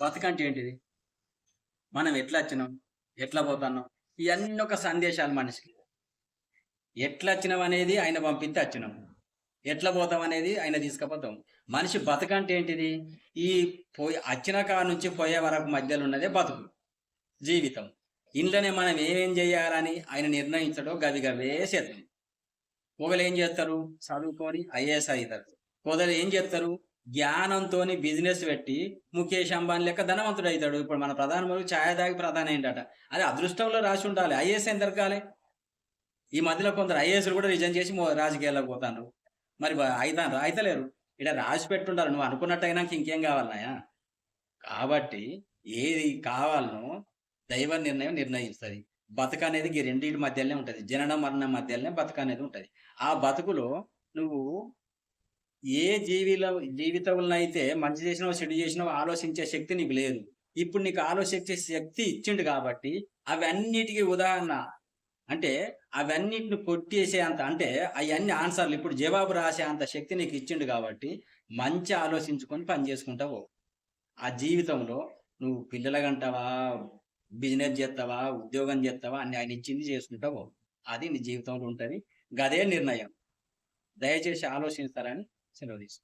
బతకంటే ఏంటిది? మనం ఎట్లా వచ్చినాం? ఎట్లా పోతున్నాం? ఇవన్నీ ఒక సందేశాలు మనిషికి. ఎట్లా వచ్చినాం అనేది ఆయన పంపిస్తే వచ్చినాం. ఎట్లా పోతాం అనేది ఆయన తీసుకుపోతాం. మనిషి బతకంటే ఏంటిది? ఈ పోయి వచ్చిన కాడ నుంచి పోయే వరకు మధ్యలో ఉన్నదే బతుకు జీవితం. ఇంట్లోనే మనం ఏమేం చేయాలని ఆయన నిర్ణయించడో గవి గవే చేద్దాం ఒకరు ఏం చేస్తారు? చదువుకొని ఐఏఎస్ అవుతారు. కొందరు ఏం చేస్తారు? జ్ఞానంతో బిజినెస్ పెట్టి ముఖేష్ అంబానీ లెక్క ధనవంతుడు అవుతాడు. ఇప్పుడు మన ప్రధానమంత్రి ఛాయ దాగి ప్రధాని ఏంటట అది అదృష్టంలో రాసి ఉండాలి. ఐఏఎస్ ఎంత దొరకాలి? ఈ మధ్యలో కొందరు ఐఏఎస్లు కూడా రిజైన్ చేసి రాజకీయాల్లో రాజకీయాల్లోకి పోతాను మరి అవుతాను అయితలేరు. ఇక్కడ రాసి పెట్టుండాలి. నువ్వు అనుకున్నట్టు అయినాక ఇంకేం కావాలన్నాయా కాబట్టి ఏది కావాలనో దైవ నిర్ణయం నిర్ణయిస్తుంది. బతుక అనేది ఈ రెండింటి మధ్యలోనే ఉంటుంది. జనన మరణం మధ్యలోనే బతుక అనేది ఉంటుంది. ఆ బతుకులో నువ్వు ఏ జీవిలో జీవితంలో అయితే మంచి చేసినావు చెడు చేసినావు ఆలోచించే శక్తి నీకు లేదు. ఇప్పుడు నీకు ఆలోచించే శక్తి ఇచ్చిండు కాబట్టి అవన్నిటికీ ఉదాహరణ అంటే అవన్నిటిని కొట్టేసే అంత అంటే అవన్నీ ఆన్సర్లు. ఇప్పుడు జవాబు రాసే అంత శక్తి నీకు ఇచ్చిండు కాబట్టి మంచి ఆలోచించుకొని పని చేసుకుంటావు ఆ జీవితంలో నువ్వు పిల్లలకంటావా బిజినెస్ చేస్తావా ఉద్యోగం చేస్తావా అని ఆయన ఇచ్చింది చేసుకుంటావు అది నీ జీవితంలో ఉంటుంది. గదే నిర్ణయం. దయచేసి ఆలోచిస్తారని se lo dice.